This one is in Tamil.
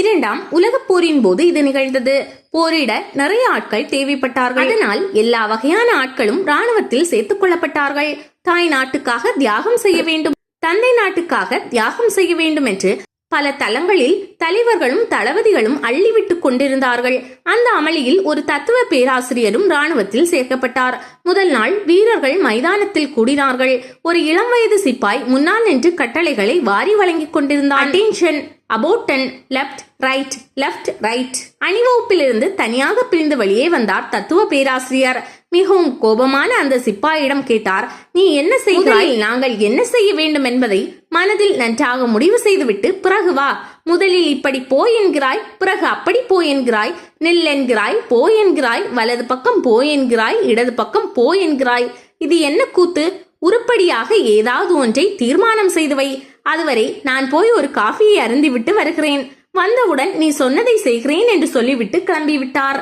இரண்டாம் உலகப் போரின் போது இது நிகழ்ந்தது. போரிட நிறைய ஆட்கள் தேவைப்பட்டார்கள். அதனால் எல்லா வகையான ஆட்களும் ராணுவத்தில் சேர்த்துக் கொள்ளப்பட்டார்கள். தாய் நாட்டுக்காக தியாகம் செய்ய வேண்டும். தந்தை நாட்டுக்காக தியாகம் செய்ய வேண்டும் என்று பல தளங்களில் தலைவர்களும் தளபதிகளும் அள்ளிவிட்டுக் கொண்டிருந்தார்கள். அந்த அமளியில் ஒரு தத்துவ பேராசிரியரும் ராணுவத்தில் சேர்க்கப்பட்டார். முதல் நாள் வீரர்கள் மைதானத்தில் கூடினார்கள். ஒரு இளம் வயது சிப்பாய் முன்னால் நின்று கட்டளைகளை வாரி வழங்கிக் கொண்டிருந்தார் attention about turn left right left right அணிவகுப்பிலிருந்து தனியாக பிரிந்து வெளியே வந்தார் தத்துவ பேராசிரியர். மிகவும் கோபமான அந்த சிப்பாயிடம் கேட்டார் நீ என்ன செய்கிறாய்? நாங்கள் என்ன செய்ய வேண்டும் என்பதை மனதில் நன்றாக முடிவு செய்துவிட்டு பிறகு வா. முதலில் இப்படி போ என்கிறாய் பிறகு அப்படி போ என்கிறாய். நில் என்கிறாய் போ என்கிறாய். வலது பக்கம் போ என்கிறாய் இடது பக்கம் போ என்கிறாய். இது என்ன கூத்து? உருப்படியாக ஏதாவது ஒன்றை தீர்மானம் செய்து வை அதுவரை நான் போய் ஒரு காஃபியை அருந்திவிட்டு வருகிறேன். வந்தவுடன் நீ சொன்னதை செய்கிறேன் என்று சொல்லிவிட்டு கிளம்பிவிட்டார்.